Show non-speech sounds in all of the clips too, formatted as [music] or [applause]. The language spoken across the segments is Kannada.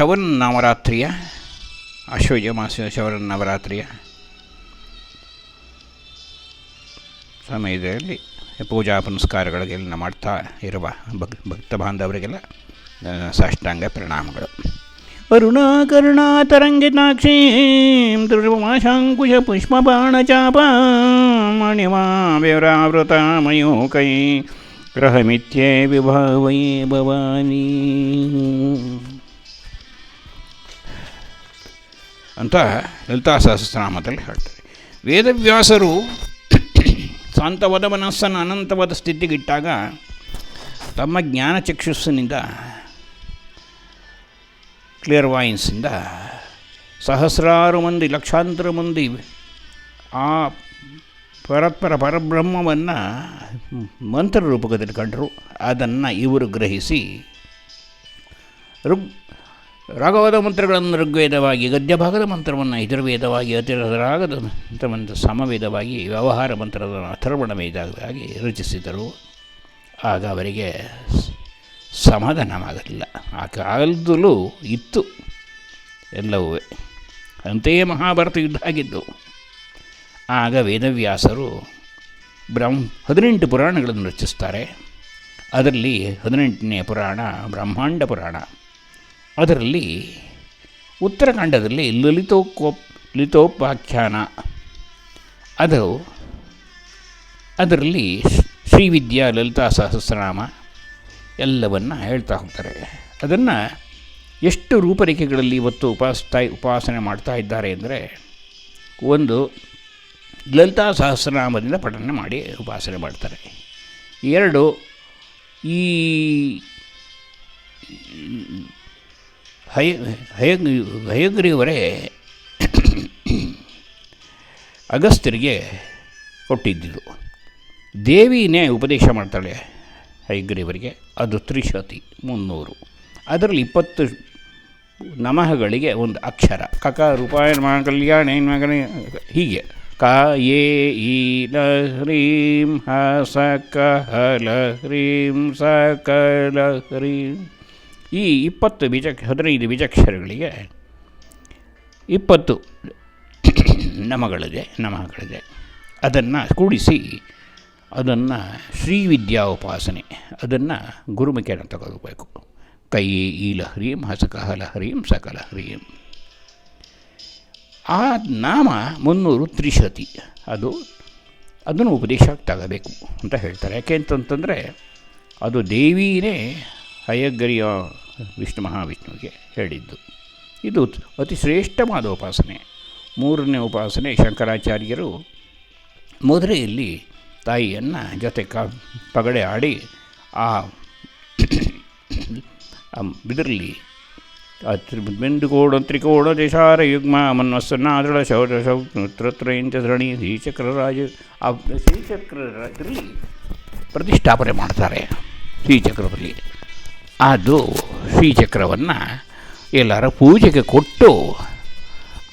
ಶವನ್ ನವರಾತ್ರಿಯ ಆಶ್ವಜ ಮಾಸ ಶವನ್ ನವರಾತ್ರಿಯ ಸಮಯದಲ್ಲಿ ಪೂಜಾ ಪುನಸ್ಕಾರಗಳಿಗೆಲ್ಲ ಮಾಡ್ತಾ ಇರುವ ಭಕ್ ಭಕ್ತ ಬಾಂಧವರಿಗೆಲ್ಲ ಸಾಷ್ಟಾಂಗ ಪ್ರಣಾಮಗಳು. ಅರುಣಾಕರುಣಾತರಂಗಿತಾಕ್ಷೀಂ ಧ್ರುವಮಾಶಾಂಕುಶ ಪುಷ್ಪಬಾಣಚಾಪ ಮಣಿಮಾ ವ್ಯವರಾವೃತ ಅಂತ ಲಲಿತಾ ಸಹಸ್ರನಾಮದಲ್ಲಿ ಹೇಳ್ತಾರೆ. ವೇದವ್ಯಾಸರು ಶಾಂತವಾದ ಮನಸ್ಸನ್ನು ಅನಂತವಾದ ಸ್ಥಿತಿಗಿಟ್ಟಾಗ ತಮ್ಮ ಜ್ಞಾನ ಚಕ್ಷುಸ್ಸಿನಿಂದ ಕ್ಲಿಯರ್ ವಾಯಿನ್ಸಿಂದ ಸಹಸ್ರಾರು ಮಂದಿ, ಲಕ್ಷಾಂತರ ಮಂದಿ ಆ ಪರತ್ಪರ ಪರಬ್ರಹ್ಮವನ್ನು ಮಂತ್ರ ರೂಪಕದಲ್ಲಿ ಕಂಡರು. ಅದನ್ನು ಇವರು ಗ್ರಹಿಸಿ ಋಗ್ ರಾಗವಾದ ಮಂತ್ರಗಳನ್ನು ಋಗ್ವೇದವಾಗಿ, ಗದ್ಯಭಾಗದ ಮಂತ್ರವನ್ನು ಯಜುರ್ವೇದವಾಗಿ ಅತಿರಾಗದ ಮಂತ್ರವನ್ನು ಸಮವೇದವಾಗಿ, ವ್ಯವಹಾರ ಮಂತ್ರದ ಅಥರ್ವಣ ವೇದವಾಗಿ ರಚಿಸಿದರು. ಆಗ ಅವರಿಗೆ ಸಮಾಧಾನವಾಗಲಿಲ್ಲ. ಆ ಕಾಲದಲ್ಲೂ ಇತ್ತು. ಎಲ್ಲವೂ ಅಂತೆಯೇ ಮಹಾಭಾರತ ಯುದ್ಧ ಆಗಿದ್ದು. ಆಗ ವೇದವ್ಯಾಸರು ಬ್ರಹ್ಮ ಹದಿನೆಂಟು ಪುರಾಣಗಳನ್ನು ರಚಿಸ್ತಾರೆ. ಅದರಲ್ಲಿ ಹದಿನೆಂಟನೇ ಪುರಾಣ ಬ್ರಹ್ಮಾಂಡ ಪುರಾಣ. ಅದರಲ್ಲಿ ಉತ್ತರಾಖಂಡದಲ್ಲಿ ಲಲಿತೋಕೋ ಲಲಿತೋಪಾಖ್ಯಾನ. ಅದು ಅದರಲ್ಲಿ ಶ್ರೀವಿದ್ಯಾ ಲಲಿತಾ ಸಹಸ್ರನಾಮ ಎಲ್ಲವನ್ನು ಹೇಳ್ತಾ ಹೋಗ್ತಾರೆ. ಅದನ್ನು ಎಷ್ಟು ರೂಪರೇಖೆಗಳಲ್ಲಿ ಇವತ್ತು ಉಪಾಸ್ತಾ ಉಪಾಸನೆ ಮಾಡ್ತಾ ಇದ್ದಾರೆ ಅಂದರೆ ಒಂದು ಲಲಿತಾ ಸಹಸ್ರನಾಮದಿಂದ ಪಠನೆ ಮಾಡಿ ಉಪಾಸನೆ ಮಾಡ್ತಾರೆ. ಎರಡು ಈ ಹಯ ಹಯ ಹಯಗ್ರೀವರೇ ಅಗಸ್ತ್ಯರಿಗೆ ಕೊಟ್ಟಿದ್ದಿದ್ದು. ದೇವಿನೇ ಉಪದೇಶ ಮಾಡ್ತಾಳೆ ಹೈಗ್ರೀವರಿಗೆ ಅದು ತ್ರಿಶತಿ ಮುನ್ನೂರು. ಅದರಲ್ಲಿ ಇಪ್ಪತ್ತು ನಮಃಗಳಿಗೆ ಒಂದು ಅಕ್ಷರ. ಕಕ ರೂಪಾಯ ನಮ ಕಲ್ಯಾಣ ಹೀಗೆ. ಕ ಏ ಈ ಲ, ಹ್ರೀಂ, ಹ, ಸ, ಕ, ಹ, ಲ, ಹ್ರೀಂ, ಸ, ಕ, ಲ, ಹ್ರೀಂ. ಈ ಇಪ್ಪತ್ತು ಬೀಜ, ಹದಿನೈದು ಬೀಜಾಕ್ಷರಗಳಿಗೆ ಇಪ್ಪತ್ತು ನಮಗಳಿದೆ ನಮಗಳಿದೆ. ಅದನ್ನು ಕೂಡಿಸಿ, ಅದನ್ನು ಶ್ರೀವಿದ್ಯಾ ಉಪಾಸನೆ ಅದನ್ನು ಗುರುಮುಖಿಯನ್ನು ತಗೋಬೇಕು. ಕೈ ಈ ಲಹರೀಂ ಹಸಕಹ ಲಹರೀಂ ಸಕಲ, ಹರೀಂ. ಆ ನಾಮ ಮುನ್ನೂರು ತ್ರಿಶತಿ. ಅದು ಅದನ್ನು ಉಪದೇಶ ತಗೋಬೇಕು ಅಂತ ಹೇಳ್ತಾರೆ. ಯಾಕೆ ಅಂತಂತಂದರೆ ಅದು ದೇವಿಯೇ ಹಯಗ್ರಿಯ ವಿಷ್ಣು ಮಹಾವಿಷ್ಣುವಿಗೆ ಹೇಳಿದ್ದು. ಇದು ಅತಿ ಶ್ರೇಷ್ಠವಾದ ಉಪಾಸನೆ. ಮೂರನೇ ಉಪಾಸನೆ, ಶಂಕರಾಚಾರ್ಯರು ಮಧುರೆಯಲ್ಲಿ ತಾಯಿಯನ್ನು ಜೊತೆ ಕ, ಪಗಡೆ ಆಡಿ ಆ ಬಿದಿರಲಿ ಬಿಂದುಕೋಡ ತ್ರಿಕೋಡ ದೇಶಾರ ಯುಗ್ಮ ಮನ್ವಸ್ಸನ್ನಾದಳ ಶೌರ ಶೌತ್ರತ್ರಯಂತ ಧರಣಿ ಶ್ರೀಚಕ್ರರಾಜ ಆ ಶ್ರೀಚಕ್ರದಲ್ಲಿ ಪ್ರತಿಷ್ಠಾಪನೆ ಮಾಡ್ತಾರೆ ಶ್ರೀಚಕ್ರದಲ್ಲಿ. ಅದು ಶ್ರೀಚಕ್ರವನ್ನು ಎಲ್ಲರ ಪೂಜೆಗೆ ಕೊಟ್ಟು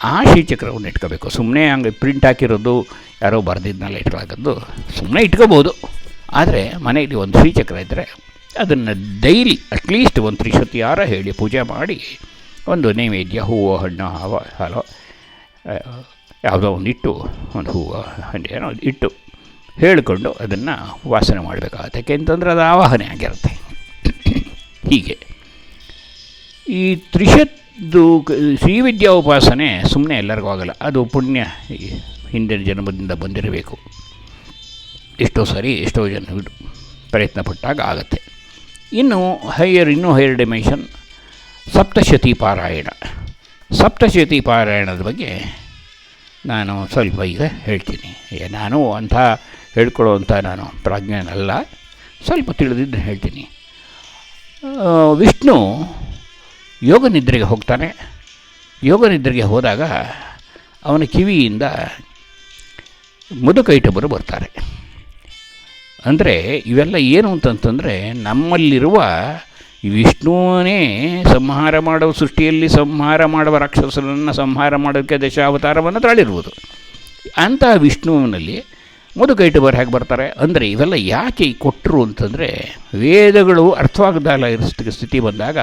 ಆ ಶ್ರೀಚಕ್ರವನ್ನು ಇಟ್ಕೋಬೇಕು. ಸುಮ್ಮನೆ ಹಂಗೆ ಪ್ರಿಂಟ್ ಹಾಕಿರೋದು ಯಾರೋ ಬರೆದಿದ್ದನ್ನೆಲ್ಲ ಇಟ್ಕೊಳ್ಳೋದು ಸುಮ್ಮನೆ ಇಟ್ಕೋಬೋದು. ಆದರೆ ಮನೆಯಲ್ಲಿ ಒಂದು ಶ್ರೀಚಕ್ರ ಇದ್ದರೆ ಅದನ್ನು ಡೈಲಿ ಅಟ್ಲೀಸ್ಟ್ ಒಂದು ತ್ರಿಶತಿ ಆರ ಹೇಳಿ ಪೂಜೆ ಮಾಡಿ ಒಂದು ನೈವೇದ್ಯ, ಹೂವು, ಹಣ್ಣು, ಹಾವ, ಹಾಲೋ ಯಾವುದೋ ಒಂದು ಇಟ್ಟು, ಒಂದು ಹೂವು, ಹಣ್ಣು ಏನೋ ಇಟ್ಟು ಹೇಳಿಕೊಂಡು ಅದನ್ನು ವಾಸನೆ ಮಾಡಬೇಕಾಗತ್ತೆ ಯಾಕೆಂತಂದರೆ ಅದು ಆವಾಹನೆ ಆಗಿರುತ್ತೆ. ಹೀಗೆ. ಈ ತ್ರಿಶದ್ದು ಶ್ರೀವಿದ್ಯಾ ಉಪಾಸನೆ ಸುಮ್ಮನೆ ಎಲ್ಲರಿಗೂ ಆಗಲ್ಲ. ಅದು ಪುಣ್ಯ ಹಿಂದಿನ ಜನ್ಮದಿಂದ ಬಂದಿರಬೇಕು. ಎಷ್ಟೋ ಸರಿ ಎಷ್ಟೋ ಜನ ಪ್ರಯತ್ನ ಪಟ್ಟಾಗ ಆಗುತ್ತೆ. ಇನ್ನು ಹೈಯರ್ ಇನ್ನೂ ಹೈಯರ್ ಡಿಮೆನ್ಷನ್ ಸಪ್ತಶತಿ ಪಾರಾಯಣ. ಸಪ್ತಶತಿ ಪಾರಾಯಣದ ಬಗ್ಗೆ ನಾನು ಸ್ವಲ್ಪ ಈಗ ಹೇಳ್ತೀನಿ. ನಾನು ಅಂಥ ಹೇಳ್ಕೊಳ್ಳುವಂಥ ನಾನು ಪ್ರಾಜ್ಞನಲ್ಲ. ಸ್ವಲ್ಪ ತಿಳಿದಿದ್ದು ಹೇಳ್ತೀನಿ. ವಿಷ್ಣು ಯೋಗ ನಿದ್ರೆಗೆ ಹೋಗ್ತಾನೆ. ಯೋಗ ನಿದ್ರೆಗೆ ಹೋದಾಗ ಅವನ ಕಿವಿಯಿಂದ ಮುದುಕೈಟಬರು ಬರ್ತಾರೆ. ಅಂದರೆ ಇವೆಲ್ಲ ಏನು ಅಂತಂತಂದರೆ ನಮ್ಮಲ್ಲಿರುವ ವಿಷ್ಣುವನೇ ಸಂಹಾರ ಮಾಡುವ ಸೃಷ್ಟಿಯಲ್ಲಿ ಸಂಹಾರ ಮಾಡುವ ರಾಕ್ಷಸರನ್ನು ಸಂಹಾರ ಮಾಡೋಕ್ಕೆ ದಶಾವತಾರವನ್ನು ತಾಳಿರುವುದು ಅಂತಹ ವಿಷ್ಣುವಿನಲ್ಲಿ ಮುದುಕೈಟಬರು ಹೇಗೆ ಬರ್ತಾರೆ? ಅಂದರೆ ಇವೆಲ್ಲ ಯಾಕೆ ಕೊಟ್ಟರು ಅಂತಂದರೆ ವೇದಗಳು ಅರ್ಥವಾಗದಲ್ಲ ಇರೋ ಸ್ಥಿತಿ ಬಂದಾಗ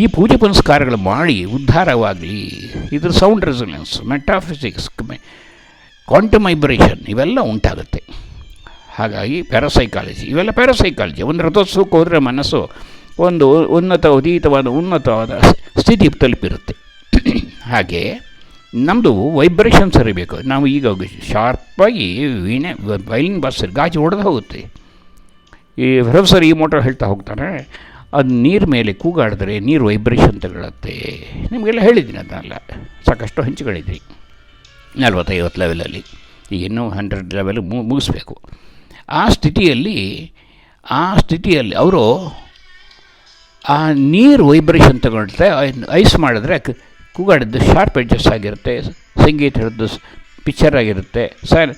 ಈ ಪೂಜೆ ಪುನಸ್ಕಾರಗಳು ಮಾಡಿ ಉದ್ಧಾರವಾಗಲಿ. ಇದ್ರ sound resonance metaphysics quantum vibration ಇವೆಲ್ಲ ಉಂಟಾಗುತ್ತೆ. ಹಾಗಾಗಿ ಪ್ಯಾರಾಸೈಕಾಲಜಿ ಇವೆಲ್ಲ ಪ್ಯಾರಾಸೈಕಾಲಜಿ ಒಂದು ರಥೋತ್ಸವಕ್ಕೆ ಹೋದರೆ ಮನಸ್ಸು ಒಂದು ಉನ್ನತ, ಉದೀತವಾದ, ಉನ್ನತವಾದ ಸ್ಥಿತಿ ತಲುಪಿರುತ್ತೆ. ಹಾಗೆ ನಮ್ಮದು ವೈಬ್ರೇಷನ್ಸ್ ಅರಿಬೇಕು ನಾವು ಈಗ ಶಾರ್ಪಾಗಿ ವೀಣೆ ವೈಲಿನ್ ಬಾಸ್ ಗಾಜು ಹೊಡೆದು ಹೋಗುತ್ತೆ. ಈ ಪ್ರೊಫೆಸರ್ ಈ ಮೋಟರ್ ಹೇಳ್ತಾ ಹೋಗ್ತಾನೆ ಅದು ನೀರು ಮೇಲೆ ಕೂಗಾಡಿದ್ರೆ ನೀರು ವೈಬ್ರೇಷನ್ ತಗೊಳ್ಳುತ್ತೆ ನಿಮಗೆಲ್ಲ ಹೇಳಿದ್ದೀನಿ ಅದನ್ನೆಲ್ಲ. ಸಾಕಷ್ಟು ಹಂಚಿಗಳಿದ್ರಿ. ನಲ್ವತ್ತೈವತ್ತು ಲೆವೆಲಲ್ಲಿ ಇನ್ನೂ ಹಂಡ್ರೆಡ್ ಲೆವೆಲ್ ಮುಗಿಸ್ಬೇಕು. ಆ ಸ್ಥಿತಿಯಲ್ಲಿ ಆ ಸ್ಥಿತಿಯಲ್ಲಿ ಅವರು ಆ ನೀರು ವೈಬ್ರೇಷನ್ ತಗೊಳುತ್ತೆ ಐಸ್ ಮಾಡಿದ್ರೆ ಕೂಗಾಡಿದ್ದು ಶಾರ್ಪ್ ಅಡ್ಜಸ್ಟ್ ಆಗಿರುತ್ತೆ, ಸಂಗೀತ ಹಿಡಿದು ಪಿಕ್ಚರ್ ಆಗಿರುತ್ತೆ ಸೈನ್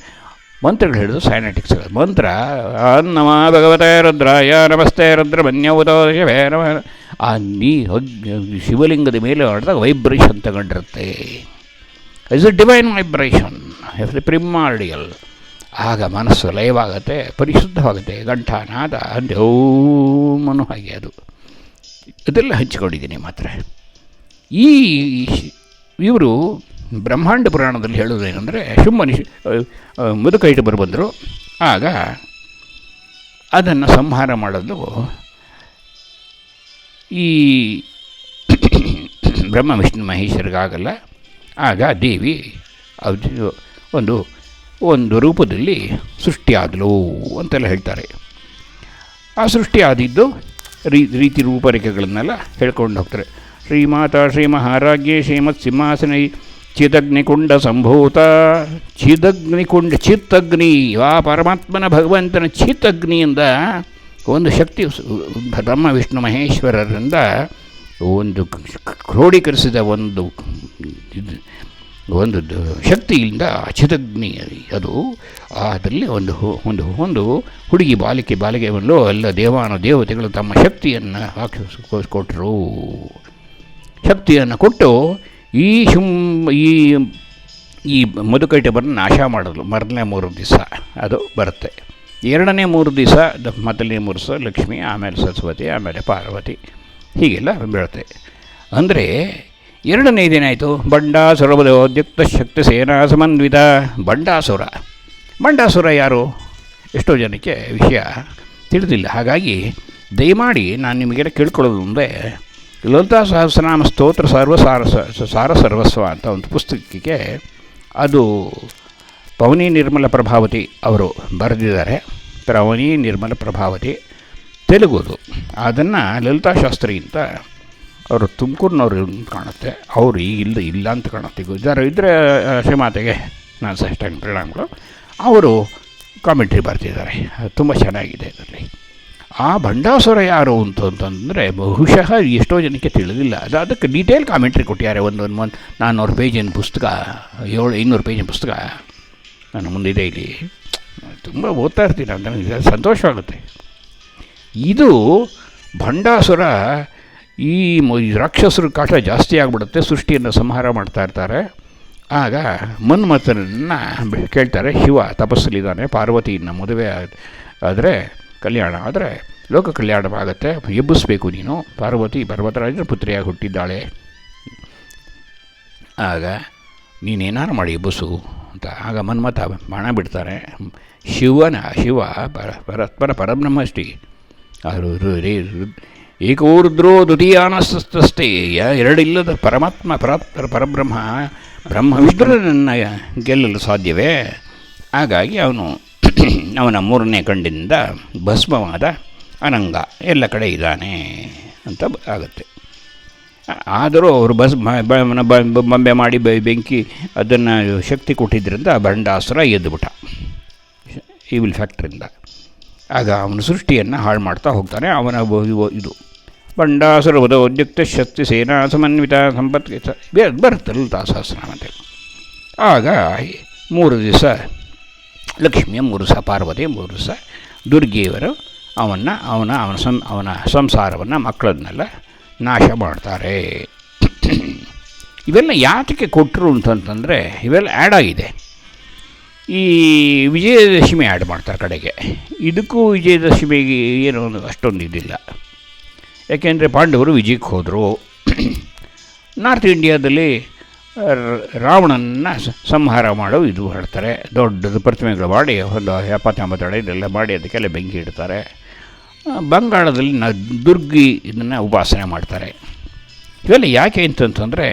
ಮಂತ್ರಗಳು ಹಿಡಿದು ಸೈನೆಟಿಕ್ಸ್ ಮಂತ್ರ ನಮ ಭಗವತೆ ರುದ್ರಾಯ, ನಮಸ್ತೆ ರುದ್ರ ಮನ್ಯ ಶಿವೇ ನಮ. ಆ ನೀ ಶಿವಲಿಂಗದ ಮೇಲೆ ಮಾಡಿದಾಗ vibration ತಗೊಂಡಿರುತ್ತೆ. Is a divine vibration is primordial ಆಗ ಮನಸ್ಸು ಲಯವಾಗುತ್ತೆ, ಪರಿಶುದ್ಧವಾಗುತ್ತೆ ಗಂಠಾನಾದ ಅಂದರೆ ಓಂ ಹಾಗೆ ಅದು. ಇದೆಲ್ಲ ಹಂಚಿಕೊಂಡಿದ್ದೀನಿ ಮಾತ್ರ. ಈ, ಇವರು ಬ್ರಹ್ಮಾಂಡ ಪುರಾಣದಲ್ಲಿ ಹೇಳೋದೇನೆಂದರೆ ಶುಂಭನಿ ಮುದುಕೈಟು ಬರು ಬಂದರು ಆಗ ಅದನ್ನು ಸಂಹಾರ ಮಾಡಲು ಈ [coughs] ಬ್ರಹ್ಮ, ವಿಷ್ಣು, ಮಹೇಶ್ವರಿಗಾಗಲ್ಲ. ಆಗ ದೇವಿ ಅದು ಒಂದು ಒಂದು ರೂಪದಲ್ಲಿ ಸೃಷ್ಟಿಯಾದಲು ಅಂತೆಲ್ಲ ಹೇಳ್ತಾರೆ. ಆ ಸೃಷ್ಟಿಯಾದಿದ್ದು ರೀ, ರೀತಿ ರೂಪರೇಖೆಗಳನ್ನೆಲ್ಲ ಹೇಳ್ಕೊಂಡು ಹೋಗ್ತಾರೆ. ಶ್ರೀಮಾತಾ ಶ್ರೀ ಮಹಾರಾಜ್ಯ ಶ್ರೀಮತ್ ಸಿಂಹಾಸನ ಚಿದಗ್ನಿಕುಂಡ ಸಂಭೂತ ಚಿದಗ್ನಿಕುಂಡ, ಚಿತ್ತಗ್ನಿ. ಆ ಪರಮಾತ್ಮನ ಭಗವಂತನ ಚಿತ್ತಗ್ನಿಯಿಂದ ಒಂದು ಶಕ್ತಿ ಬ್ರಹ್ಮ, ವಿಷ್ಣು, ಮಹೇಶ್ವರರಿಂದ ಒಂದು ಕ್ರೋಢೀಕರಿಸಿದ ಒಂದು ಒಂದು ಶಕ್ತಿಯಿಂದ ಚಿತಗ್ನಿ ಅದು ಅದರಲ್ಲಿ ಒಂದು ಒಂದು ಒಂದು ಹುಡುಗಿ ಬಾಲಿಕೆ ಬಾಲಿಕೆ ಬಂದು ಎಲ್ಲ ದೇವಾನು ದೇವತೆಗಳು ತಮ್ಮ ಶಕ್ತಿಯನ್ನು ಹಾಕಿಸ್ಕೊಟ್ರು ಶಕ್ತಿಯನ್ನು ಕೊಟ್ಟು ಈ ಶುಂ ಈ ಈ ಮಧುಕೈಟಬನ್ನು ನಾಶ ಮಾಡಲು ಮೊದಲನೇ ಮೂರು ದಿವಸ ಅದು ಬರುತ್ತೆ. ಎರಡನೇ ಮೂರು ದಿವಸ ಮೊದಲನೇ ಮೂರು ದಿವಸ ಲಕ್ಷ್ಮಿ, ಆಮೇಲೆ ಸರಸ್ವತಿ, ಆಮೇಲೆ ಪಾರ್ವತಿ, ಹೀಗೆಲ್ಲ ಬೀಳುತ್ತೆ. ಅಂದರೆ ಎರಡನೇ ದಿನಾಯಿತು ಬಂಡಾಸುರವದೋದ್ಯುಕ್ತ ಶಕ್ತಿ ಸೇನಾ ಸಮನ್ವಿತ ಬಂಡಾಸುರ ಬಂಡಾಸುರ ಯಾರು? ಎಷ್ಟೋ ಜನಕ್ಕೆ ವಿಷಯ ತಿಳಿದಿಲ್ಲ. ಹಾಗಾಗಿ ದಯಮಾಡಿ ನಾನು ನಿಮಗೆಲ್ಲ ಕೇಳ್ಕೊಳ್ಳೋದು ಅಂದರೆ ಲಲಿತಾ ಸಹಸ್ರನಾಮ ಸ್ತೋತ್ರ ಸರ್ವಸಾರ ಸಾರ ಸರ್ವಸ್ವ ಅಂತ ಒಂದು ಪುಸ್ತಕಕ್ಕೆ ಅದು ಪವನಿ ನಿರ್ಮಲ ಪ್ರಭಾವತಿ ಅವರು ಬರೆದಿದ್ದಾರೆ. ಪವನಿ ನಿರ್ಮಲ ಪ್ರಭಾವತಿ ತೆಲುಗುದು. ಅದನ್ನು ಲಲಿತಾ ಶಾಸ್ತ್ರಿ ಅಂತ ಅವರು ತುಮಕೂರಿನವ್ರು ಕಾಣುತ್ತೆ. ಅವರು ಈಗ ಇಲ್ಲ ಇಲ್ಲ ಅಂತ ಕಾಣುತ್ತೆ. ಇದ್ದಾರೆ ಇದ್ದರೆ ಶ್ರೀಮಾತೆಗೆ ನಾನು ಸಷ್ಟಾಂಗ ಪ್ರಣಾಮಗಳು. ಅವರು ಕಾಮೆಂಟ್ರಿ ಬರ್ತಿದ್ದಾರೆ. ತುಂಬ ಚೆನ್ನಾಗಿದೆ ಇದರಲ್ಲಿ ಆ ಭಂಡಾಸುರ ಯಾರು ಅಂತ ಅಂತಂದರೆ ಬಹುಶಃ ಎಷ್ಟೋ ಜನಕ್ಕೆ ತಿಳಿದಿಲ್ಲ. ಅದು ಅದಕ್ಕೆ ಡೀಟೇಲ್ ಕಾಮೆಂಟ್ರಿ ಕೊಟ್ಟಿದ್ದಾರೆ ಒಂದು ಒಂದು ಒಂದು ನಾನ್ನೂರು ಪೇಜಿನ ಪುಸ್ತಕ, ಏಳು ಇನ್ನೂರು ಪೇಜಿನ ಪುಸ್ತಕ ನಾನು ಮುಂದಿದೆ ಇಲ್ಲಿ. ತುಂಬ ಓದ್ತಾ ಇರ್ತೀನಿ ಅಂತ ಸಂತೋಷವಾಗುತ್ತೆ. ಇದು ಭಂಡಾಸುರ ಈ ರಾಕ್ಷಸರು ಕಾಟ ಜಾಸ್ತಿ ಆಗಿಬಿಡುತ್ತೆ, ಸೃಷ್ಟಿಯನ್ನು ಸಂಹಾರ ಮಾಡ್ತಾ ಇರ್ತಾರೆ. ಆಗ ಮನ್ಮಥನನ್ನು ಕೇಳ್ತಾರೆ, ಶಿವ ತಪಸ್ಸಲ್ಲಿದ್ದಾನೆ, ಪಾರ್ವತಿಯನ್ನು ಮದುವೆ ಆದರೆ ಕಲ್ಯಾಣ. ಆದರೆ ಲೋಕ ಕಲ್ಯಾಣವಾಗುತ್ತೆ. ಎಬ್ಬಿಸ್ಬೇಕು ನೀನು. ಪಾರ್ವತಿ ಪರ್ವತರಾಜರ ಪುತ್ರಿಯಾಗಿ ಹುಟ್ಟಿದ್ದಾಳೆ. ಆಗ ನೀನೇನಾರು ಮಾಡಿ ಎಬ್ಬಿಸು ಅಂತ. ಆಗ ಮನ್ಮಥ ಬಾಣ ಬಿಡ್ತಾರೆ. ಶಿವನ, ಶಿವ, ಪರ, ಪರಸ್ಪರ ಪರಬ್ರಹ್ಮಷ್ಟಿ. ಅವರು ಏಕೋ ರುದ್ರೋ ಎರಡಿಲ್ಲದ ಪರಮಾತ್ಮ ಪರಾತ್ಪರ ಪರಬ್ರಹ್ಮ ಬ್ರಹ್ಮ ವಿಷ್ಣುವನ್ನು ಗೆಲ್ಲಲು ಸಾಧ್ಯವೇ? ಹಾಗಾಗಿ ಅವನು ಅವನ ಮೂರನೇ ಕಣ್ಣಿಂದ ಭಸ್ಮವಾದ ಅನಂಗ, ಎಲ್ಲ ಕಡೆ ಇದ್ದಾನೆ ಅಂತ ಆಗುತ್ತೆ. ಆದರೂ ಅವರು ಬಸ್ ಬೊಂಬೆ ಮಾಡಿ ಬೆಂಕಿ ಅದನ್ನು ಶಕ್ತಿ ಕೊಟ್ಟಿದ್ದರಿಂದ ಬಂಡಾಸುರ ಎದ್ದುಬಿಟ್ಟ. ಈವಿಲ್ ಫ್ಯಾಕ್ಟ್ರಿಂದ ಆಗ ಅವನ ಸೃಷ್ಟಿಯನ್ನು ಹಾಳು ಮಾಡ್ತಾ ಹೋಗ್ತಾನೆ. ಅವನ ಇದು ಬಂಡಾಸುರ ಉದ್ಯುಕ್ತ ಶಕ್ತಿ ಸೇನಾ ಸಮನ್ವಿತ ಸಂಪತ್ ಬರುತ್ತಲ್ಲ ದಾಸಹಸ್ರ ಮತ್ತೆ ಆಗ ಮೂರು ದಿವಸ ಲಕ್ಷ್ಮಿಯ ಮೂರು ಸಹ ಪಾರ್ವತಿಯ ಮೂರು ದಿವಸ ದುರ್ಗಿಯವರು ಅವನ್ನ, ಅವನ ಅವನ ಸಂ, ಅವನ ಸಂಸಾರವನ್ನು ಮಕ್ಕಳನ್ನೆಲ್ಲ ನಾಶ ಮಾಡ್ತಾರೆ. ಇವೆಲ್ಲ ಯಾತಕ್ಕೆ ಕೊಟ್ಟರು ಅಂತಂತಂದರೆ, ಇವೆಲ್ಲ ಆ್ಯಡ್ ಆಗಿದೆ. ಈ ವಿಜಯದಶಮಿ ಆ್ಯಡ್ ಮಾಡ್ತಾರೆ ಕಡೆಗೆ. ಇದಕ್ಕೂ ವಿಜಯದಶಮಿಗೆ ಏನು ಅಷ್ಟೊಂದು ಇದಿಲ್ಲ. ಯಾಕೆಂದರೆ ಪಾಂಡವರು ವಿಜಯಕ್ಕೆ ಹೋದರು. ನಾರ್ತ್ ಇಂಡಿಯಾದಲ್ಲಿ ರಾವಣನ ಸಂಹಾರ ಮಾಡೋ ಇದು ಹೇಳ್ತಾರೆ. ದೊಡ್ಡದು ಪ್ರತಿಮೆಗಳು ಮಾಡಿ, ಒಂದು ಎಪ್ಪತ್ತೆಂಬತ್ತು ಅಡಿ ಇದೆಲ್ಲ ಮಾಡಿ ಅದಕ್ಕೆಲ್ಲ ಬೆಂಕಿ ಇಡ್ತಾರೆ. ಬಂಗಾಳದಲ್ಲಿ ನ ದುರ್ಗಿ ಇದನ್ನು ಉಪಾಸನೆ ಮಾಡ್ತಾರೆ. ಇವೆಲ್ಲ ಯಾಕೆ ಅಂತಂತಂದರೆ,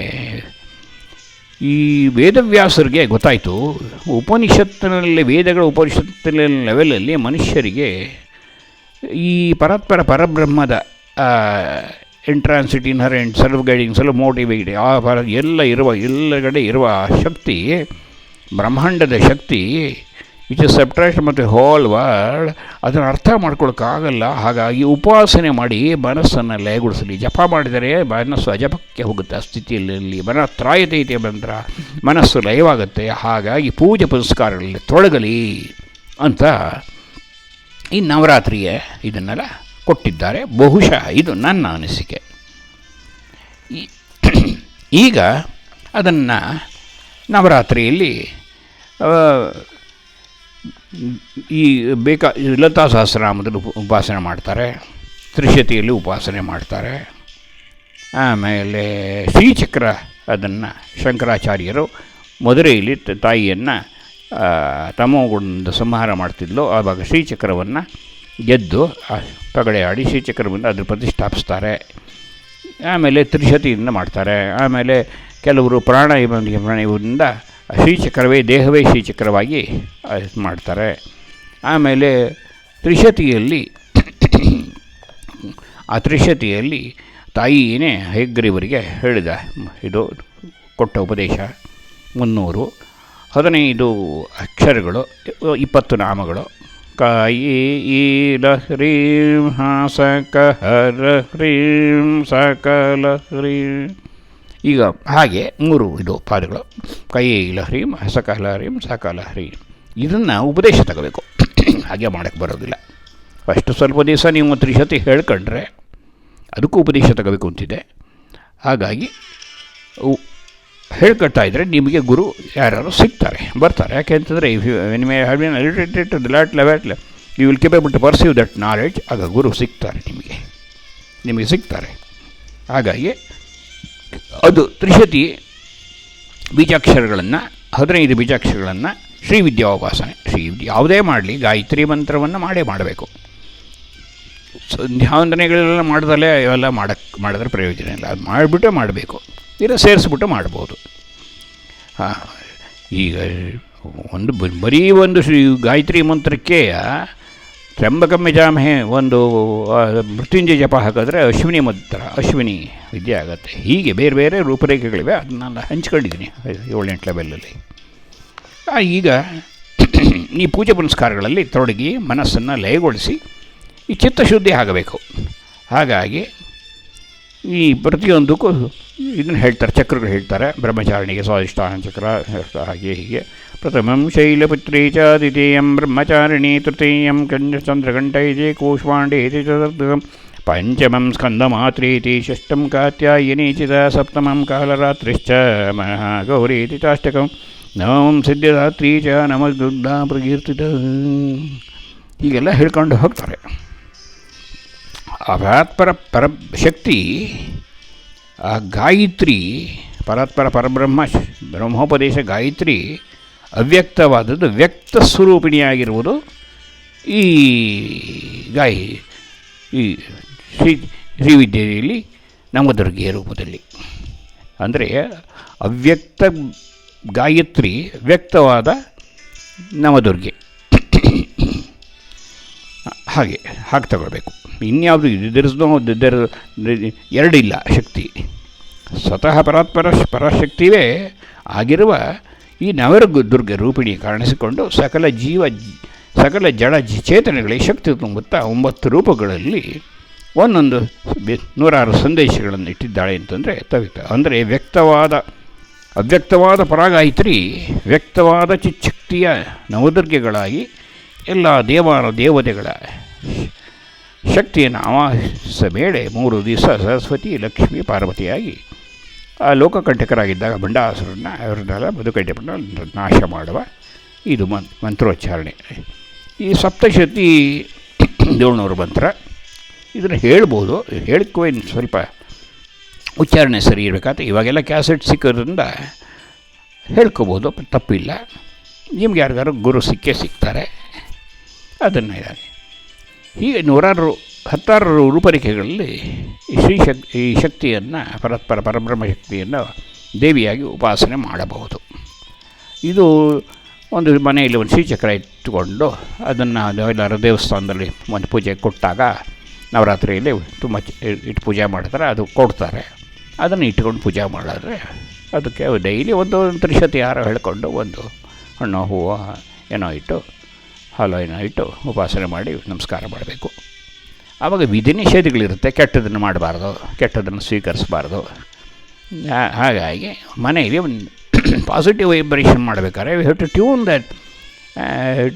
ಈ ವೇದವ್ಯಾಸರಿಗೆ ಗೊತ್ತಾಯಿತು, ಉಪನಿಷತ್ತಿನಲ್ಲಿ, ವೇದಗಳ ಉಪನಿಷತ್ತಿನ ಲೆವೆಲಲ್ಲಿ ಮನುಷ್ಯರಿಗೆ ಈ ಪರಸ್ಪರ ಪರಬ್ರಹ್ಮದ intensity inherent self guiding self motivate ಆ ಫಲ ಎಲ್ಲ ಇರುವ ಎಲ್ಲಗಡೆ ಇರುವ ಶಕ್ತಿ, ಬ್ರಹ್ಮಾಂಡದ ಶಕ್ತಿ ವಿಚ್ ಇಸ್ ಮತ್ತು ಹೋಲ್ ವರ್ಲ್ಡ್ ಅದನ್ನು ಅರ್ಥ ಮಾಡ್ಕೊಳಕ್ಕಾಗಲ್ಲ. ಹಾಗಾಗಿ ಉಪಾಸನೆ ಮಾಡಿ ಮನಸ್ಸನ್ನು ಲಯಗೊಳಿಸಲಿ. ಜಪ ಮಾಡಿದರೆ ಮನಸ್ಸು ಅಜಪಕ್ಕೆ ಹೋಗುತ್ತೆ. ಆ ಸ್ಥಿತಿಯಲ್ಲಿ ಮನ ತ್ರಾಯತೈತೆ ಬಂದ್ರ ಮನಸ್ಸು ಲಯವಾಗುತ್ತೆ. ಹಾಗಾಗಿ ಪೂಜೆ ಪುರಸ್ಕಾರಗಳಲ್ಲಿ ತೊಡಗಲಿ ಅಂತ ಈ ನವರಾತ್ರಿಯೇ ಇದನ್ನೆಲ್ಲ ಕೊಟ್ಟಿದ್ದಾರೆ. ಬಹುಶಃ ಇದು ನನ್ನ ಅನಿಸಿಕೆ. [clears throat] ಈಗ ಅದನ್ನು ನವರಾತ್ರಿಯಲ್ಲಿ ಈ ಬೇಕಾ ಲತಾ ಸಹಸ್ರನಾಮದಲ್ಲಿ ಉಪ, ಉಪಾಸನೆ ಮಾಡ್ತಾರೆ. ತ್ರಿಶತಿಯಲ್ಲಿ ಉಪಾಸನೆ ಮಾಡ್ತಾರೆ. ಆಮೇಲೆ ಶ್ರೀಚಕ್ರ ಅದನ್ನು ಶಂಕರಾಚಾರ್ಯರು ಮಧುರೆಯಲ್ಲಿ ತ- ತಾಯಿಯನ್ನು ತಮೋಗುಣದಿಂದ ಸಂಹಾರ ಮಾಡ್ತಿದ್ಲು. ಆವಾಗ ಶ್ರೀಚಕ್ರವನ್ನು ಗೆದ್ದು ಪಗಡೆ ಆಡಿ ಶ್ರೀಚಕ್ರವನ್ನು ಅದ್ರ ಪ್ರತಿಷ್ಠಾಪಿಸ್ತಾರೆ ಆಮೇಲೆ ತ್ರಿಶತಿಯಿಂದ ಮಾಡ್ತಾರೆ. ಆಮೇಲೆ ಕೆಲವರು ಪ್ರಾಣಾಯಾಮ ಪ್ರಾಣಾಯಾಮದಿಂದ ಶ್ರೀಚಕ್ರವೇ ದೇಹವೇ ಶ್ರೀಚಕ್ರವಾಗಿ ಮಾಡ್ತಾರೆ. ಆಮೇಲೆ ತ್ರಿಶತಿಯಲ್ಲಿ, ಆ ತ್ರಿಶತಿಯಲ್ಲಿ ತಾಯಿಯೇ ಹೆಗ್ಗರಿವರಿಗೆ ಹೇಳಿದ, ಇದು ಕೊಟ್ಟ ಉಪದೇಶ. ಮುನ್ನೂರು. ಹದಿನೈದು ಅಕ್ಷರಗಳು, ಇಪ್ಪತ್ತು ನಾಮಗಳು. ಕಾಯಿ ईल ಹ್ರೀಂ ಹಾಸಕ ಹರ ಸಕಲ ಹ್ರೀಂ ಈಗ ಹಾಗೆ ಮೂರು ಇದು ಪಾದಗಳು ಕೈ ಹ್ರೀಂ ಹಸಕಲ ಹ್ರೀಂ ಸಕಲ ಹ್ರೀಂ ಇದನ್ನು ಉಪದೇಶ ತಗೋಬೇಕು. ಹಾಗೆ ಮಾಡೋಕ್ಕೆ ಬರೋದಿಲ್ಲ. ಫಸ್ಟ್ ಸ್ವಲ್ಪ ದಿವಸ ನೀವು ತ್ರಿಶತಿ ಹೇಳ್ಕೊಂಡ್ರೆ ಅದಕ್ಕೂ ಉಪದೇಶ ತಗೋಬೇಕು ಅಂತಿದೆ. ಹಾಗಾಗಿ ಹೇಳ್ಕೊಳ್ತಾ ಇದ್ದರೆ ನಿಮಗೆ ಗುರು ಯಾರು ಸಿಗ್ತಾರೆ, ಬರ್ತಾರೆ. ಯಾಕೆ ಅಂತಂದರೆ if you may have been elevated lot you will capable to perceive that knowledge ಆಗ ಗುರು ಸಿಗ್ತಾರೆ ನಿಮಗೆ ನಿಮಗೆ ಸಿಗ್ತಾರೆ. ಹಾಗಾಗಿ ಅದು ತ್ರಿಶತಿ ಬೀಜಾಕ್ಷರಗಳನ್ನು, ಹದಿನೈದು ಬೀಜಾಕ್ಷರಗಳನ್ನು ಶ್ರೀ ವಿದ್ಯಾೋಪಾಸನೆ ಶ್ರೀ ಯಾವುದೇ ಮಾಡಲಿ, ಗಾಯತ್ರಿ ಮಂತ್ರವನ್ನು ಮಾಡೇ ಮಾಡಬೇಕು. ಸಂಧ್ಯಾವಂದನೆಗಳೆಲ್ಲ ಮಾಡ್ದಲೇ ಇವೆಲ್ಲ ಮಾಡಕ್ಕೆ ಮಾಡಿದ್ರೆ ಪ್ರಯೋಜನ ಇಲ್ಲ. ಅದು ಮಾಡಿಬಿಟ್ಟೇ ಮಾಡಬೇಕು. ಇಲ್ಲ, ಸೇರಿಸ್ಬಿಟ್ಟು ಮಾಡ್ಬೋದು. ಹಾಂ, ಈಗ ಒಂದು ಬರೀ ಒಂದು ಶ್ರೀ ಗಾಯತ್ರಿ ಮಂತ್ರಕ್ಕೆ ತ್ರಂಬಕಮ್ಮ ಜಾಮಹೆ ಒಂದು ಮೃತ್ಯುಂಜಯ ಜಪ ಹಾಕಿದ್ರೆ ಅಶ್ವಿನಿ ಮಂತ್ರ, ಅಶ್ವಿನಿ ವಿದ್ಯೆ ಆಗುತ್ತೆ. ಹೀಗೆ ಬೇರೆ ಬೇರೆ ರೂಪರೇಖೆಗಳಿವೆ. ಅದನ್ನೆಲ್ಲ ಹಂಚ್ಕೊಂಡಿದ್ದೀನಿ ಏಳೆಂಟು ಲೆವೆಲಲ್ಲಿ ಈಗ [clears throat] ಈ ಪೂಜೆ ಪುನಸ್ಕಾರಗಳಲ್ಲಿ ತೊಡಗಿ ಮನಸ್ಸನ್ನು ಲಯಗೊಳಿಸಿ ಈ ಚಿತ್ತಶುದ್ಧಿ ಆಗಬೇಕು. ಹಾಗಾಗಿ ಈ ಪ್ರತಿಯೊಂದಕ್ಕೂ ಇದನ್ನು ಹೇಳ್ತಾರೆ, ಚಕ್ರಗಳು ಹೇಳ್ತಾರೆ, ಬ್ರಹ್ಮಚಾರಿಣಿಗೆ ಸ್ವಾದಿಷ್ಠಾನ ಚಕ್ರ, ಹಾಗೆ ಹೀಗೆ. ಪ್ರಥಮಂ ಶೈಲಪುತ್ರಿ ಚ ದ್ವಿತೀಯಂ ಬ್ರಹ್ಮಚಾರಿಣಿ ತೃತೀಯಂ ಚಂದ್ರಘಂಟೈತಿ ಕೂಷ್ಮಾಂಡೇತಿ ಚತುರ್ಥಂ ಪಂಚಮಂ ಸ್ಕಂದಮಾತ್ರೀತಿ ಷಷ್ಠಂ ಕಾತ್ಯಾಯಿನಿ ಚಿತ ಸಪ್ತಮಂ ಕಾಲರಾತ್ರಿಶ್ಚ ಮಹಾಗೌರೀತಿ ಚಾಷ್ಟಕಂ ನವಂ ಸಿದ್ಧರಾತ್ರಿ ಚ ನಮದುರ್ಗಾ ಪ್ರಕೀರ್ತಿತ ಹೀಗೆಲ್ಲ ಹೇಳ್ಕೊಂಡು ಹೋಗ್ತಾರೆ. ಆ ಪರಾತ್ಪರ ಪರ ಶಕ್ತಿ, ಆ ಗಾಯತ್ರಿ ಪರಾತ್ಪರ ಪರಬ್ರಹ್ಮ, ಬ್ರಹ್ಮೋಪದೇಶ ಗಾಯತ್ರಿ, ಅವ್ಯಕ್ತವಾದದ್ದು ವ್ಯಕ್ತ ಸ್ವರೂಪಿಣಿಯಾಗಿರುವುದು ಈ ಗಾಯ, ಈ ಶ್ರೀ ಶ್ರೀವಿದ್ಯೆಯಲ್ಲಿ ನವದುರ್ಗೆಯ ರೂಪದಲ್ಲಿ. ಅಂದರೆ ಅವ್ಯಕ್ತ ಗಾಯತ್ರಿ, ವ್ಯಕ್ತವಾದ ನವದುರ್ಗೆ. ಹಾಗೆ ಹಾಗೆ ತಗೊಳ್ಬೇಕು. ಇನ್ಯಾವುದು ದೆರ್ ನೋ ದರ್ ಎರಡಿಲ್ಲ ಶಕ್ತಿ. ಸ್ವತಃ ಪರಾತ್ಪರ ಪರಶಕ್ತಿವೇ ಆಗಿರುವ ಈ ನವರ ದುರ್ಗ ರೂಪಿಣಿ ಕಾಣಿಸಿಕೊಂಡು ಸಕಲ ಜೀವ ಸಕಲ ಜಡ ಚೇತನಗಳಿಗೆ ಶಕ್ತಿ ತುಂಬುತ್ತಾ ಒಂಬತ್ತು ರೂಪಗಳಲ್ಲಿ ಒಂದೊಂದು ನೂರಾರು ಸಂದೇಶಗಳನ್ನು ಇಟ್ಟಿದ್ದಾಳೆ ಅಂತಂದರೆ ತವಿತ. ಅಂದರೆ ವ್ಯಕ್ತವಾದ, ಅವ್ಯಕ್ತವಾದ ಪರಾಗಾಯತ್ರಿ, ವ್ಯಕ್ತವಾದ ಚಿಚ್ಛಕ್ತಿಯ ನವದುರ್ಗೆಗಳಾಗಿ ಎಲ್ಲ ದೇವಾನ ದೇವತೆಗಳ ಶಕ್ತಿಯನ್ನು ಆವಾಹಿಸ ಮೇಲೆ ಮೂರು ದಿವಸ ಸರಸ್ವತಿ, ಲಕ್ಷ್ಮಿ, ಪಾರ್ವತಿಯಾಗಿ ಆ ಲೋಕಕಂಟಕರಾಗಿದ್ದಾಗ ಬಂಡಾಸುರನ್ನ ಅವರನ್ನೆಲ್ಲ ಬದುಕಟ್ಟೆಪಟ್ಟು ನಾಶ ಮಾಡುವ ಇದು ಮನ್, ಮಂತ್ರೋಚ್ಚಾರಣೆ. ಈ ಸಪ್ತಶತಿ ಏಳ್ನೂರು ಮಂತ್ರ ಇದನ್ನು ಹೇಳ್ಬೋದು. ಹೇಳಕ್ಕೆ ಏನು ಸ್ವಲ್ಪ ಉಚ್ಚಾರಣೆ ಸರಿ ಇರಬೇಕಾದ್ರೆ ಇವಾಗೆಲ್ಲ ಕ್ಯಾಸೆಟ್ ಸಿಕ್ಕೋದ್ರಿಂದ ಹೇಳ್ಕೋಬೋದು, ತಪ್ಪಿಲ್ಲ. ನಿಮ್ಗೆ ಯಾರಿಗಾರು ಗುರು ಸಿಕ್ಕೇ ಸಿಗ್ತಾರೆ. ಅದನ್ನು ಇದಾಗಿ. ಹೀಗೆ ನೂರಾರು ಹತ್ತಾರು ರೂಪರೇಖೆಗಳಲ್ಲಿ ಶ್ರೀ ಶಕ್, ಈ ಶಕ್ತಿಯನ್ನು, ಪರಸ್ಪರ ಪರಬ್ರಹ್ಮ ಶಕ್ತಿಯನ್ನು ದೇವಿಯಾಗಿ ಉಪಾಸನೆ ಮಾಡಬಹುದು. ಇದು ಒಂದು ಮನೆಯಲ್ಲಿ ಒಂದು ಶ್ರೀಚಕ್ರ ಇಟ್ಟುಕೊಂಡು ಅದನ್ನು ಎಲ್ಲರ ದೇವಸ್ಥಾನದಲ್ಲಿ ಒಂದು ಪೂಜೆ ಕೊಟ್ಟಾಗ ನವರಾತ್ರಿಯಲ್ಲಿ ತುಂಬ ಇಟ್ಟು ಪೂಜೆ ಮಾಡ್ತಾರೆ, ಅದು ಕೊಡ್ತಾರೆ. ಅದನ್ನು ಇಟ್ಕೊಂಡು ಪೂಜೆ ಮಾಡಿದ್ರೆ ಅದಕ್ಕೆ ಡೈಲಿ ಒಂದು ತ್ರಿಶತಿ ಹಾರ ಹೇಳಿಕೊಂಡು ಒಂದು ಹಣ್ಣು, ಹೂವು, ಏನೋ ಇಟ್ಟು ಹಾಲು ಏನೋ ಇಟ್ಟು ಉಪಾಸನೆ ಮಾಡಿ ನಮಸ್ಕಾರ ಮಾಡಬೇಕು. ಆವಾಗ ವಿಧಿ ನಿಷೇಧಗಳಿರುತ್ತೆ, ಕೆಟ್ಟದನ್ನು ಮಾಡಬಾರ್ದು, ಕೆಟ್ಟದನ್ನು ಸ್ವೀಕರಿಸಬಾರ್ದು. ಹಾಗಾಗಿ ಮನೆಯಲ್ಲಿ ಒಂದು [coughs] ಪಾಸಿಟಿವ್ ವೈಬ್ರೇಷನ್ ಮಾಡಬೇಕಾದ್ರೆ we have to tune that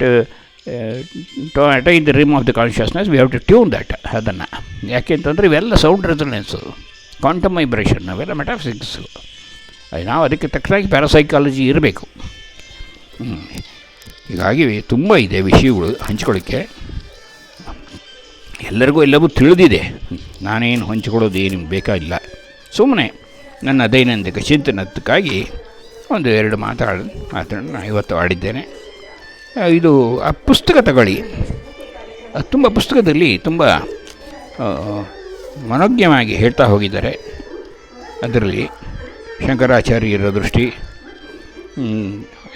to tomato in the realm of the consciousness we have to tune that ಅದನ್ನು. ಯಾಕೆಂತಂದರೆ ಇವೆಲ್ಲ ಸೌಂಡ್ ರೆಸಿಡೆನ್ಸ್ ಕ್ವಾಂಟಮ್ ವೈಬ್ರೇಷನ್ ಅವೆಲ್ಲ ಮೆಟಾಫಿಸಿಕ್ಸು ನಾವು ಅದಕ್ಕೆ ತಕ್ಕನಾಗಿ ಪ್ಯಾರಾಸೈಕಾಲಜಿ ಇರಬೇಕು. ಹೀಗಾಗಿ ತುಂಬ ಇದೆ ವಿಷಯಗಳು ಹಂಚ್ಕೊಳ್ಳೋಕ್ಕೆ. ಎಲ್ಲರಿಗೂ ಎಲ್ಲವೂ ತಿಳಿದಿದೆ. ನಾನೇನು ಹಂಚಿಕೊಳ್ಳೋದು ಏನು ಬೇಕಾಗಿಲ್ಲ. ಸುಮ್ಮನೆ ನನ್ನ ದೈನಂದಿಕ ಚಿಂತನಕ್ಕಾಗಿ ಒಂದು ಎರಡು ಮಾತಾಡ ನಾನು ಇವತ್ತು ಆಡಿದ್ದೇನೆ. ಇದು, ಆ ಪುಸ್ತಕ ತಗೊಳ್ಳಿ. ತುಂಬ ಪುಸ್ತಕದಲ್ಲಿ ತುಂಬ ಮನೋಜ್ಞವಾಗಿ ಹೇಳ್ತಾ ಹೋಗಿದ್ದಾರೆ. ಅದರಲ್ಲಿ ಶಂಕರಾಚಾರ್ಯರ ದೃಷ್ಟಿ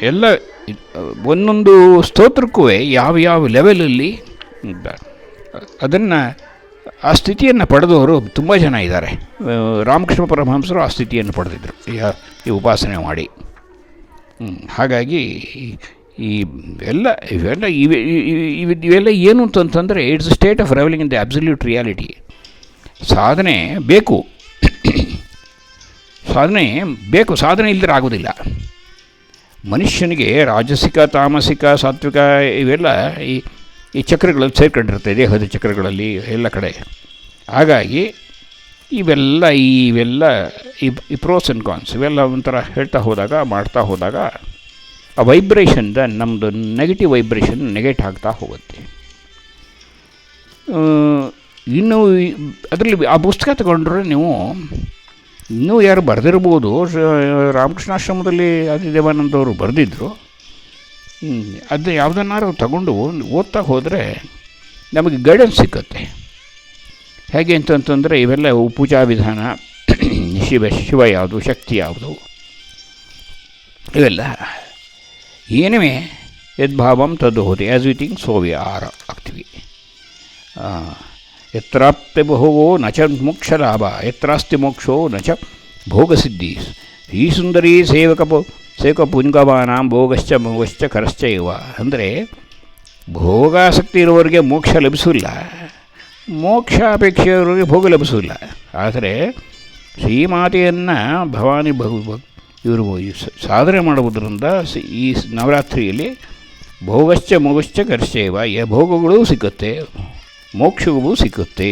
ಎಲ್ಲ ಒಂದೊಂದು ಸ್ತೋತ್ರಕ್ಕೂ ಯಾವ ಯಾವ ಲೆವೆಲಲ್ಲಿ ಅದನ್ನು ಆ ಸ್ಥಿತಿಯನ್ನು ಪಡೆದವರು ತುಂಬ ಜನ ಇದ್ದಾರೆ. ರಾಮಕೃಷ್ಣ ಪರಮಹಂಸರು ಆ ಸ್ಥಿತಿಯನ್ನು ಪಡೆದಿದ್ದರು ಈ ಉಪಾಸನೆ ಮಾಡಿ. ಹಾಗಾಗಿ ಈ- ಎಲ್ಲ ಇವೆಲ್ಲ ಇವೆ ಇವೆ- ಇವೆ- ಇವೆಲ್ಲ ಏನು ಅಂತಂತಂದರೆ it's state of revelling in the absolute reality ಸಾಧನೆ ಬೇಕು. ಸಾಧನೆ ಬೇಕು, ಸಾಧನೆ ಇಲ್ಲದ್ರೆ ಆಗೋದಿಲ್ಲ ಮನುಷ್ಯನಿಗೆ ರಾಜಸಿಕ, ತಾಮಸಿಕ, ಸಾತ್ವಿಕ ಇವೆಲ್ಲ ಈ ಈ ಚಕ್ರಗಳಲ್ಲಿ ಸೇರ್ಕೊಂಡಿರುತ್ತೆ, ದೇಹದ ಚಕ್ರಗಳಲ್ಲಿ ಎಲ್ಲ ಕಡೆ. ಹಾಗಾಗಿ ಇವೆಲ್ಲ ಇವೆಲ್ಲ, ಈ ಈ ಪ್ರೋಸ್ ಆ್ಯಂಡ್ ಕಾನ್ಸ್ ಇವೆಲ್ಲ ಒಂಥರ ಹೇಳ್ತಾ ಹೋದಾಗ, ಮಾಡ್ತಾ ಹೋದಾಗ ಆ ವೈಬ್ರೇಷನ್ದ ನಮ್ಮದು ನೆಗೆಟಿವ್ ವೈಬ್ರೇಷನ್ ನೆಗೆಟ್ ಆಗ್ತಾ ಹೋಗುತ್ತೆ. ಇನ್ನು ಅದರಲ್ಲಿ ಆ ಪುಸ್ತಕ ತಗೊಂಡ್ರೆ ನೀವು ಇನ್ನೂ ಯಾರು ಬರೆದಿರ್ಬೋದು. ರಾಮಕೃಷ್ಣಾಶ್ರಮದಲ್ಲಿ ಆದಿದೇವಾನಂದವರು ಬರೆದಿದ್ದರು ಅದು ಯಾವುದನ್ನಾರು ತಗೊಂಡು ಓದ್ತಾ ಹೋದರೆ ನಮಗೆ ಗೈಡೆನ್ಸ್ ಸಿಕ್ಕತ್ತೆ. ಹೇಗೆ ಅಂತಂತಂದರೆ ಇವೆಲ್ಲ ಪೂಜಾ ವಿಧಾನ, [clears throat] ಶಿವ ಶಿವ ಯಾವುದು, ಶಕ್ತಿ ಯಾವುದು? ಇವೆಲ್ಲ ಏನೇ ಯದ್ಭಾವಂ ತದ್ದು ಹೋದೆ as we think so we are ಆಗ್ತೀವಿ ಯತ್ರಾಪ್ತಿ ಬಹುವೋ ನ ಚ ಮೋಕ್ಷಲಾಭ ಯತ್ರಾಸ್ತಿ ಮೋಕ್ಷೋ ನ ಚ ಭೋಗಸಿದ್ಧಿ ಈ ಸುಂದರಿ ಸೇವಕ ಸೇವಕ ಪುಂಗವಾನಾಂ ಭೋಗಶ್ಚ ಮೋಗಶ್ಚ ಕರಶ್ಚ ಇವ ಅಂದರೆ ಭೋಗಾಸಕ್ತಿ ಇರುವವರಿಗೆ ಮೋಕ್ಷ ಲಭಿಸಿಲ್ಲ ಮೋಕ್ಷ ಅಪೇಕ್ಷೆಯವರಿಗೆ ಭೋಗ ಲಭಿಸಿಲ್ಲ ಆದರೆ ಶ್ರೀಮಾತೆಯನ್ನು ಭವಾನಿ ಬಹು ಇವರು ಸಾಧನೆ ಮಾಡುವುದರಿಂದ ಈ ನವರಾತ್ರಿಯಲ್ಲಿ ಭೋಗಶ್ಚ ಮೋಗಶ್ಚ ಕರ್ಷೇವ ಯ ಭೋಗಗಳು ಸಿಕ್ಕುತ್ತೆ ಮೋಕ್ಷವೂ ಸಿಕ್ಕುತ್ತೆ